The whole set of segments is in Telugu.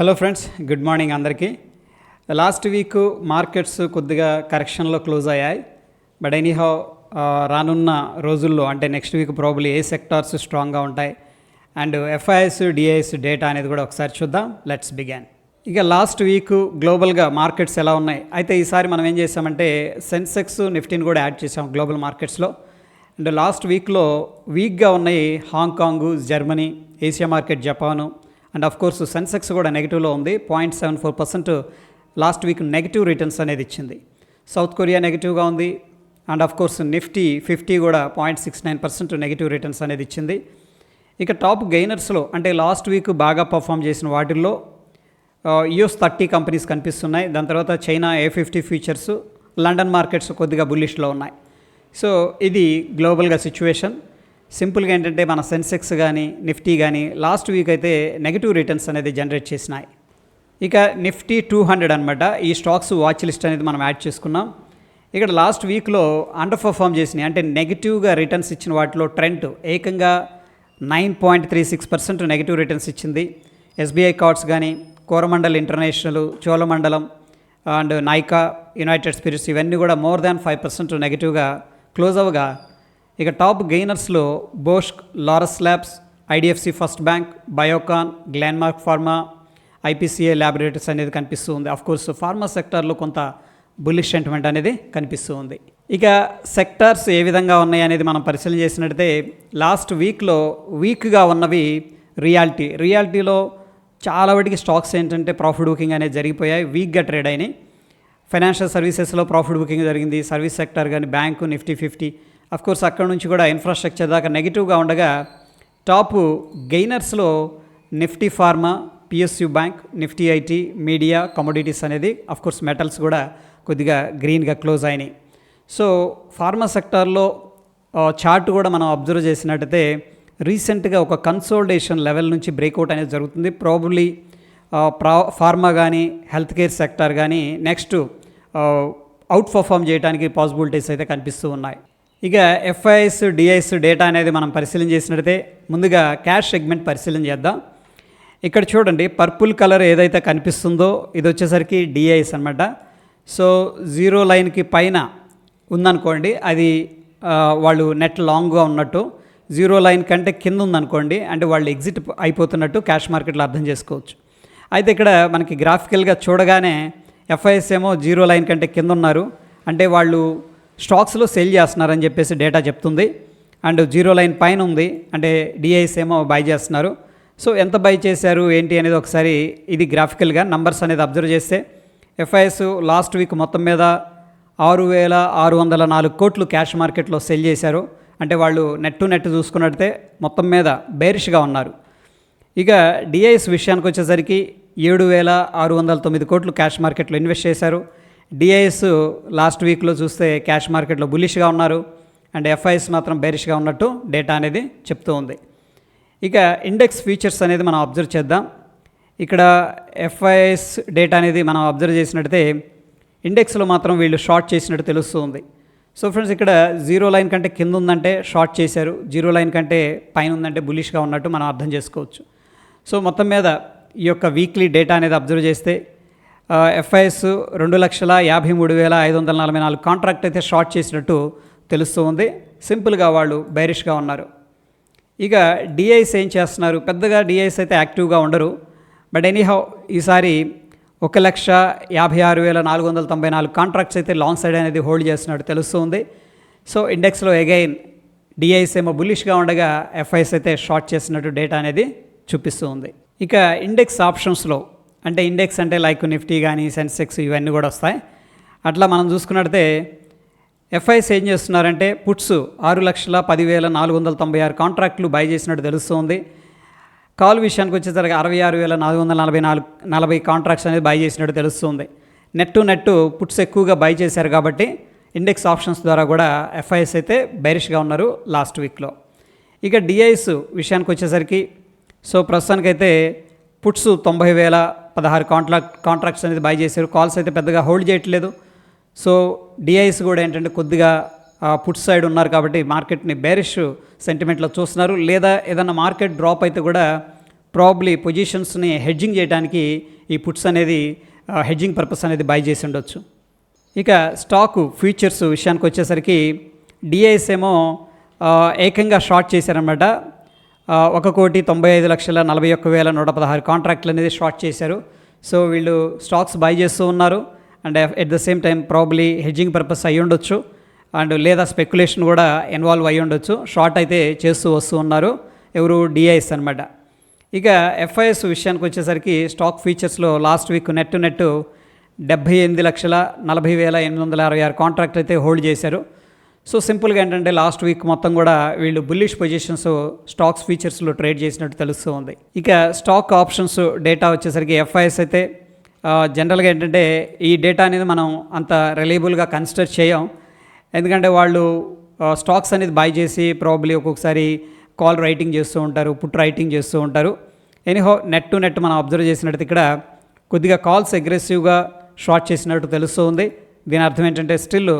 హలో ఫ్రెండ్స్ గుడ్ మార్నింగ్ అందరికీ. లాస్ట్ వీక్ మార్కెట్స్ కొద్దిగా కరెక్షన్లో క్లోజ్ అయ్యాయి. బట్ ఎనీహౌ రానున్న రోజుల్లో అంటే నెక్స్ట్ వీక్ ప్రాబ్లీ ఏ సెక్టార్స్ స్ట్రాంగ్గా ఉంటాయి. అండ్ ఎఫ్ఐఎస్ డిఐఎస్ డేటా అనేది కూడా ఒకసారి చూద్దాం. లెట్స్ బిగాన్ ఇక లాస్ట్ వీక్ గ్లోబల్గా మార్కెట్స్ ఎలా ఉన్నాయి? అయితే ఈసారి మనం ఏం చేసామంటే సెన్సెక్స్ నిఫ్టీని కూడా యాడ్ చేసాం గ్లోబల్ మార్కెట్స్లో అండ్ లాస్ట్ వీక్లో వీక్గా ఉన్నాయి Hong Kong Germany Asia market Japan and of course Sensex కూడా నెగిటివ్లో ఉంది. Point seven four percent last week negative returns అనేది ఇచ్చింది. సౌత్ కొరియా నెగిటివ్గా ఉంది. And of course Nifty fifty కూడా point six nine percent negative returns అనేది ఇచ్చింది. ఇక టాప్ గెయినర్స్లో అంటే లాస్ట్ వీక్ బాగా పర్ఫామ్ చేసిన వాటిల్లో యూఎస్ థర్టీ కంపెనీస్ కనిపిస్తున్నాయి. దాని తర్వాత China A fifty futures London markets కొద్దిగా బుల్లిష్లో ఉన్నాయి. సో ఇది గ్లోబల్గా సిచ్యువేషన్ సింపుల్గా ఏంటంటే మన సెన్సెక్స్ కానీ నిఫ్టీ కానీ లాస్ట్ వీక్ అయితే నెగిటివ్ రిటర్న్స్ అనేది జనరేట్ చేసినాయి. ఇక నిఫ్టీ టూ హండ్రెడ్ అనమాట ఈ స్టాక్స్ వాచ్ లిస్ట్ అనేది మనం యాడ్ చేసుకున్నాం. ఇక్కడ లాస్ట్ వీక్లో అండర్ పర్ఫామ్ చేసినాయి. అంటే నెగిటివ్గా రిటర్న్స్ ఇచ్చిన వాటిలో ట్రెండ్ ఏకంగా nine point three six percent negative returns ఇచ్చింది. ఎస్బీఐ కార్డ్స్ కానీ Coromandel international Cholamandalam and Nykaa United Spirits ఇవన్నీ కూడా మోర్ దాన్ ఫైవ్ పర్సెంట్ నెగిటివ్గా క్లోజ్ అవ్వగా ఇక top గెయినర్స్లో Bosch Laurus labs IDFC first bank Biocon Glenmark pharma IPCA laboratories అనేది కనిపిస్తూ ఉంది. కోర్స్ ఫార్మా సెక్టార్లో కొంత బుల్లిష్ సెంటిమెంట్ అనేది కనిపిస్తూ ఉంది. ఇక సెక్టార్స్ ఏ విధంగా ఉన్నాయి అనేది మనం పరిశీలన చేసినట్టయితే లాస్ట్ వీక్లో వీక్గా ఉన్నవి రియాలిటీ. రియాలిటీలో చాలా వాటికి స్టాక్స్ ఏంటంటే ప్రాఫిట్ బుకింగ్ అనేది జరిగిపోయాయి. వీక్గా ట్రేడ్ అయినాయి. ఫైనాన్షియల్ సర్వీసెస్లో ప్రాఫిట్ బుకింగ్ జరిగింది. సర్వీస్ సెక్టర్ కానీ బ్యాంకు నిఫ్టీ ఫిఫ్టీ కోర్స్ అక్కడ నుంచి కూడా ఇన్ఫ్రాస్ట్రక్చర్ దాకా నెగిటివ్గా ఉండగా top గెయినర్స్లో Nifty pharma PSU bank Nifty IT media commodities అనేది కోర్స్ మెటల్స్ కూడా కొద్దిగా గ్రీన్గా క్లోజ్ అయినాయి. సో ఫార్మా సెక్టార్లో చార్ట్ కూడా మనం అబ్జర్వ్ చేసినట్టయితే రీసెంట్గా ఒక కన్సోల్టేషన్ లెవెల్ నుంచి బ్రేక్అవుట్ అనేది జరుగుతుంది. ప్రాబబ్లీ ప్రా ఫార్మా కానీ హెల్త్ కేర్ సెక్టార్ కానీ నెక్స్ట్ అవుట్ పర్ఫామ్ చేయడానికి పాసిబిలిటీస్ అయితే కనిపిస్తూ ఉన్నాయి. ఇక ఎఫ్ఐఎస్ డిఐఎస్ డేటా అనేది మనం పరిశీలన చేసినట్టయితే ముందుగా క్యాష్ సెగ్మెంట్ పరిశీలన చేద్దాం. ఇక్కడ చూడండి పర్పుల్ కలర్ ఏదైతే కనిపిస్తుందో ఇది వచ్చేసరికి డిఐఎస్ అనమాట సో జీరో లైన్కి పైన ఉందనుకోండి అది వాళ్ళు నెట్ లాంగ్గా ఉన్నట్టు జీరో లైన్ కంటే కింద ఉందనుకోండి అంటే వాళ్ళు ఎగ్జిట్ అయిపోతున్నట్టు క్యాష్ మార్కెట్లో అర్థం చేసుకోవచ్చు. అయితే ఇక్కడ మనకి గ్రాఫికల్గా చూడగానే ఎఫ్ఐఎస్ ఏమో జీరో లైన్ కంటే కింద ఉన్నారు. అంటే వాళ్ళు స్టాక్స్లో సెల్ చేస్తున్నారని చెప్పేసి డేటా చెప్తుంది. అండ్ జీరో లైన్ పైన ఉంది. అంటే డిఐఎస్ ఏమో బై చేస్తున్నారు. సో ఎంత బై చేశారు ఏంటి అనేది ఒకసారి ఇది గ్రాఫికల్గా నంబర్స్ అనేది అబ్జర్వ్ చేస్తే ఎఫ్ఐఎస్ లాస్ట్ వీక్ మొత్తం మీద ఆరు వేల ఆరు వందల నాలుగు కోట్లు క్యాష్ మార్కెట్లో సెల్ చేశారు. అంటే వాళ్ళు నెట్ టు నెట్ చూసుకున్నట్టే మొత్తం మీద బేరిష్గా ఉన్నారు. ఇక డిఐఎస్ విషయానికి వచ్చేసరికి ఏడు వేల ఆరు వందల తొమ్మిది కోట్లు క్యాష్ మార్కెట్లో ఇన్వెస్ట్ చేశారు. డిఐఎస్ లాస్ట్ వీక్లో చూస్తే క్యాష్ మార్కెట్లో బులిష్గా ఉన్నారు అండ్ ఎఫ్ఐఎస్ మాత్రం బేరిష్గా ఉన్నట్టు డేటా అనేది చెప్తూ ఉంది. ఇక ఇండెక్స్ ఫీచర్స్ అనేది మనం అబ్జర్వ్ చేద్దాం. ఇక్కడ ఎఫ్ఐఎస్ డేటా అనేది మనం అబ్జర్వ్ చేసినట్టయితే ఇండెక్స్లో మాత్రం వీళ్ళు షార్ట్ చేసినట్టు తెలుస్తూ ఉంది. సో ఫ్రెండ్స్ ఇక్కడ జీరో లైన్ కంటే కింద ఉందంటే షార్ట్ చేశారు. జీరో లైన్ కంటే పైన ఉందంటే బులిష్గా ఉన్నట్టు మనం అర్థం చేసుకోవచ్చు. సో మొత్తం మీద ఈ యొక్క వీక్లీ డేటా అనేది అబ్జర్వ్ చేస్తే ఎఫ్ఐఎస్ రెండు లక్షల యాభై మూడు వేల ఐదు వందల నలభై నాలుగు కాంట్రాక్ట్ అయితే షార్ట్ చేసినట్టు తెలుస్తూ ఉంది. సింపుల్గా వాళ్ళు బైరిష్గా ఉన్నారు. ఇక డిఐస్ ఏం చేస్తున్నారు? పెద్దగా డిఐస్ అయితే యాక్టివ్గా ఉండరు. బట్ ఎనీహౌ ఈసారి ఒక లక్ష యాభై ఆరు వేల నాలుగు వందల తొంభై నాలుగు కాంట్రాక్ట్స్ అయితే లాంగ్ సైడ్ అనేది హోల్డ్ చేస్తున్నట్టు తెలుస్తుంది సో ఇండెక్స్లో అగైన్ డిఐస్ ఏమో బులిష్గా ఉండగా ఎఫ్ఐఎస్ అయితే షార్ట్ చేసినట్టు డేటా అనేది చూపిస్తూ ఉంది. ఇక ఇండెక్స్ ఆప్షన్స్లో అంటే ఇండెక్స్ అంటే లైక్ నిఫ్టీ కానీ సెన్సెక్స్ ఇవన్నీ కూడా వస్తాయి. అట్లా మనం చూసుకున్నట్టయితే ఎఫ్ఐఎస్ ఏం చేస్తున్నారంటే పుట్స్ ఆరు లక్షల పదివేల నాలుగు వందల తొంభై ఆరు కాంట్రాక్టులు బై చేసినట్టు తెలుస్తుంది. కాల్ విషయానికి వచ్చేసరికి అరవై ఆరు వేల నాలుగు వందల నలభై నాలుగు నలభై కాంట్రాక్ట్స్ అనేది బై చేసినట్టు తెలుస్తుంది. నెట్ నెట్టు పుట్స్ ఎక్కువగా బై చేశారు కాబట్టి ఇండెక్స్ ఆప్షన్స్ ద్వారా కూడా ఎఫ్ఐఎస్ అయితే బైరిష్గా ఉన్నారు లాస్ట్ వీక్లో ఇక డిఐఎస్ విషయానికి వచ్చేసరికి సో ప్రస్తుతానికైతే పుట్స్ తొంభై వేల పదహారు కాంట్రాక్ట్ కాంట్రాక్ట్స్ అనేది బై చేశారు. కాల్స్ అయితే పెద్దగా హోల్డ్ చేయట్లేదు. సో డిఐస్ కూడా ఏంటంటే కొద్దిగా పుట్ సైడ్ ఉన్నారు కాబట్టి మార్కెట్ని బేరిష్ సెంటిమెంట్లో చూస్తున్నారు. లేదా ఏదన్నా మార్కెట్ డ్రాప్ అయితే కూడా ప్రాబ్లీ పొజిషన్స్ని హెడ్జింగ్ చేయడానికి ఈ పుట్స్ అనేది హెడ్జింగ్ పర్పస్ అనేది బై చేసి ఉండొచ్చు. ఇక స్టాకు ఫ్యూచర్స్ విషయానికి వచ్చేసరికి డిఐస్ ఏమో ఏకంగా షార్ట్ చేశారనమాట ఒక కోటి తొంభై ఐదు లక్షల నలభై ఒక్క వేల నూట పదహారు కాంట్రాక్ట్లు అనేది షార్ట్ చేశారు. సో వీళ్ళు స్టాక్స్ బై చేస్తూ ఉన్నారు. And at the same time probably hedging purpose అయి ఉండొచ్చు. అండ్ లేదా స్పెక్యులేషన్ కూడా ఇన్వాల్వ్ అయ్యి ఉండొచ్చు. షార్ట్ అయితే చేస్తూ వస్తూ ఉన్నారు. ఎవరు డిఐఎస్ అనమాట ఇక ఎఫ్ఐఎస్ విషయానికి వచ్చేసరికి stock ఫీచర్స్లో last week net net net డెబ్బై ఎనిమిది లక్షల నలభై వేల ఎనిమిది వందల అరవై ఆరు కాంట్రాక్ట్ అయితే హోల్డ్ చేశారు. సో సింపుల్గా ఏంటంటే లాస్ట్ వీక్ మొత్తం కూడా వీళ్ళు బుల్లిష్ పొజిషన్స్ స్టాక్స్ ఫీచర్స్లో ట్రేడ్ చేసినట్టు తెలుస్తూ ఉంది. ఇక స్టాక్ ఆప్షన్స్ డేటా వచ్చేసరికి ఎఫ్ఐఎస్ అయితే జనరల్గా ఏంటంటే ఈ డేటా అనేది మనం అంత రిలయబుల్గా కన్సిడర్ చేయం. ఎందుకంటే వాళ్ళు స్టాక్స్ అనేది బై చేసి ప్రాబ్లీ ఒక్కొక్కసారి కాల్ రైటింగ్ చేస్తూ ఉంటారు పుట్ రైటింగ్ చేస్తూ ఉంటారు. ఎనీహో నెట్ టు నెట్ మనం అబ్జర్వ్ చేసినట్టు ఇక్కడ కొద్దిగా కాల్స్ అగ్రెసివ్గా షార్ట్ చేసినట్టు తెలుస్తూ ఉంది. దీని అర్థం ఏంటంటే స్టిల్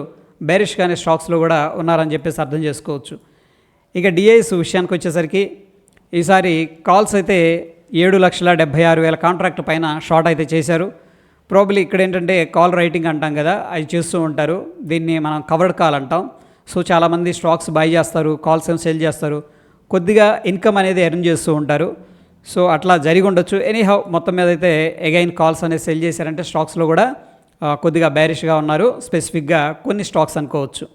బేరిష్గానే స్టాక్స్లో కూడా ఉన్నారని చెప్పేసి అర్థం చేసుకోవచ్చు. ఇక డిఐఎస్ విషయానికి వచ్చేసరికి ఈసారి కాల్స్ అయితే ఏడు లక్షల డెబ్బై ఆరు వేల కాంట్రాక్ట్ పైన షార్ట్ అయితే చేశారు. ప్రాబ్లీ ఇక్కడ ఏంటంటే కాల్ రైటింగ్ అంటాం కదా అది చేస్తూ ఉంటారు. దీన్ని మనం కవర్డ్ కాల్ అంటాం. సో చాలామంది స్టాక్స్ బై చేస్తారు కాల్స్ ఏమో సెల్ చేస్తారు. కొద్దిగా ఇన్కమ్ అనేది ఎర్న్ చేస్తూ ఉంటారు. సో అట్లా జరిగి ఉండొచ్చు. ఎనీహౌ మొత్తం మీద అయితే అగైన్ కాల్స్ అనేది సెల్ చేశారంటే స్టాక్స్లో కూడా కొద్దిగా బ్యారిష్గా ఉన్నారు. స్పెసిఫిక్గా కొన్ని స్టాక్స్ అనుకోవచ్చు.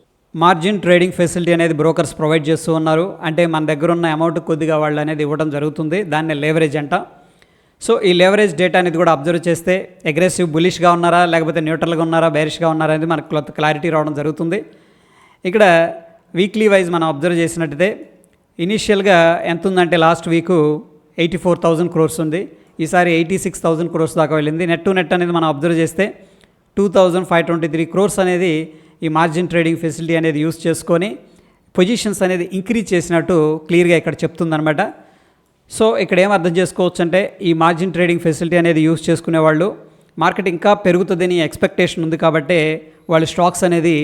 మార్జిన్ ట్రేడింగ్ ఫెసిలిటీ అనేది బ్రోకర్స్ ప్రొవైడ్ చేస్తూ ఉన్నారు. అంటే మన దగ్గర ఉన్న అమౌంట్ కొద్దిగా వాళ్ళు అనేది ఇవ్వడం జరుగుతుంది. దాన్ని లేవరేజ్ అంట. సో ఈ లేవరేజ్ డేటా అనేది కూడా అబ్జర్వ్ చేస్తే అగ్రెసివ్ బులిష్గా ఉన్నారా లేకపోతే న్యూట్రల్గా ఉన్నారా బేరిష్గా ఉన్నారా అనేది మనకు క్లొత్త క్లారిటీ రావడం జరుగుతుంది. ఇక్కడ వీక్లీ వైజ్ మనం అబ్జర్వ్ చేసినట్టయితే ఇనీషియల్గా ఎంత ఉందంటే last week eighty four thousand crores ఉంది. ఈసారి ఎయిటీ సిక్స్ థౌజండ్ క్రోర్స్ దాకా వెళ్ళింది. నెట్ టు నెట్ అనేది మనం అబ్జర్వ్ చేస్తే two thousand five twenty three crores అనేది ఈ మార్జిన్ ట్రేడింగ్ ఫెసిలిటీ అనేది యూస్ చేసుకొని పొజిషన్స్ అనేది ఇంక్రీజ్ చేసినట్టు క్లియర్గా ఇక్కడ చెప్తుందనమాట సో ఇక్కడ ఏం అర్థం చేసుకోవచ్చు అంటే ఈ మార్జిన్ ట్రేడింగ్ ఫెసిలిటీ అనేది యూస్ చేసుకునే వాళ్ళు మార్కెట్ ఇంకా పెరుగుతుందని ఎక్స్పెక్టేషన్ ఉంది కాబట్టి వాళ్ళు స్టాక్స్ అనేది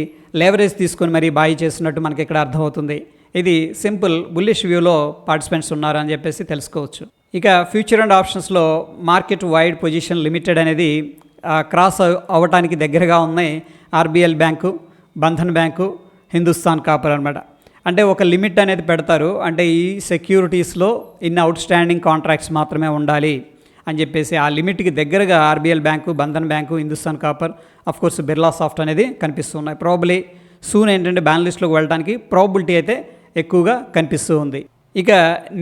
లేవరేజ్ తీసుకొని మరీ బాయ్ చేస్తున్నట్టు మనకి ఇక్కడ అర్థమవుతుంది. ఇది సింపుల్ బుల్లిష్ వ్యూలో పార్టిసిపెంట్స్ ఉన్నారు అని చెప్పేసి తెలుసుకోవచ్చు. ఇక ఫ్యూచర్ అండ్ ఆప్షన్స్లో మార్కెట్ వైడ్ పొజిషన్ లిమిటెడ్ అనేది క్రాస్ అవ్వటానికి దగ్గరగా ఉన్నాయి RBL bank Bandhan bank Hindustan Copper అనమాట అంటే ఒక లిమిట్ అనేది పెడతారు. అంటే ఈ సెక్యూరిటీస్లో ఇన్ని అవుట్ స్టాండింగ్ కాంట్రాక్ట్స్ మాత్రమే ఉండాలి అని చెప్పేసి ఆ లిమిట్కి దగ్గరగా RBL bank Bandhan bank Hindustan copper of course Birla soft అనేది కనిపిస్తున్నాయి ప్రాబులీ సూన్ ఏంటంటే బ్యాన్ లిస్ట్లోకి వెళ్ళడానికి ప్రాబిలిటీ అయితే ఎక్కువగా కనిపిస్తూ ఉంది. ఇక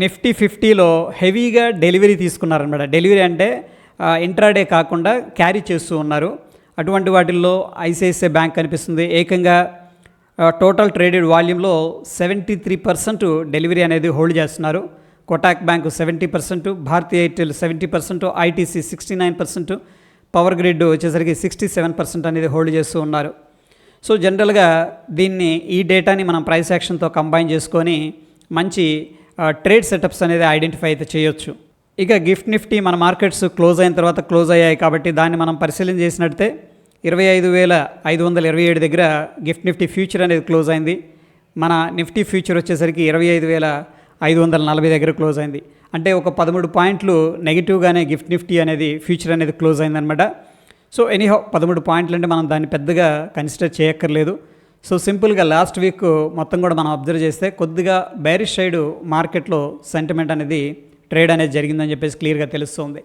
నిఫ్టీ ఫిఫ్టీలో హెవీగా డెలివరీ తీసుకున్నారనమాట డెలివరీ అంటే ఇంట్రాడే కాకుండా క్యారీ చేస్తూ ఉన్నారు. అటువంటి వాటిల్లో ఐసిఐసిఐ బ్యాంక్ కనిపిస్తుంది. ఏకంగా టోటల్ ట్రేడెడ్ వాల్యూమ్లో సెవెంటీ త్రీ పర్సెంట్ డెలివరీ అనేది హోల్డ్ చేస్తున్నారు. Kotak bank seventy percent Bharti Airtel seventy percent ITC sixty nine percent power grid వచ్చేసరికి సిక్స్టీ సెవెన్ పర్సెంట్ అనేది హోల్డ్ చేస్తూ ఉన్నారు. సో జనరల్గా దీన్ని ఈ డేటాని మనం ప్రైస్ యాక్షన్తో కంబైన్ చేసుకొని మంచి ట్రేడ్ సెటప్స్ అనేది ఐడెంటిఫై అయితే చేయొచ్చు. ఇక గిఫ్ట్ నిఫ్టీ మన మార్కెట్స్ క్లోజ్ అయిన తర్వాత క్లోజ్ అయ్యాయి కాబట్టి దాన్ని మనం పరిశీలన చేసినట్టే ఇరవై ఐదు వేల ఐదు వందల ఇరవై ఏడు దగ్గర గిఫ్ట్ నిఫ్టీ ఫ్యూచర్ అనేది క్లోజ్ అయింది. మన నిఫ్టీ ఫ్యూచర్ వచ్చేసరికి ఇరవై ఐదు వేల ఐదు వందల నలభై దగ్గర క్లోజ్ అయింది. అంటే ఒక పదమూడు పాయింట్లు నెగిటివ్గానే గిఫ్ట్ నిఫ్టీ అనేది ఫ్యూచర్ అనేది క్లోజ్ అయిందనమాట సో ఎనీహో పదమూడు పాయింట్లు అంటే మనం దాన్ని పెద్దగా కన్సిడర్ చేయక్కర్లేదు. సో సింపుల్గా లాస్ట్ వీక్ మొత్తం కూడా మనం అబ్జర్వ్ చేస్తే కొద్దిగా బ్యారిష్ సైడ్ మార్కెట్లో సెంటిమెంట్ అనేది ట్రేడ్ అనేది జరిగిందని చెప్పేసి క్లియర్గా తెలుస్తుంది.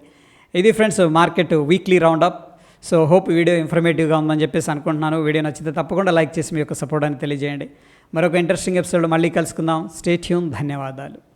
ఇది friends market weekly round up so hope video ఇన్ఫర్మేటివ్గా ఉందని చెప్పేసి అనుకుంటున్నాను. వీడియో నచ్చితే తప్పకుండా లైక్ చేసి మీ యొక్క సపోర్ట్ అని తెలియజేయండి. మరొక ఇంట్రెస్టింగ్ ఎపిసోడ్ మళ్ళీ కలుసుకుందాం. స్టే ట్యూన్ ధన్యవాదాలు.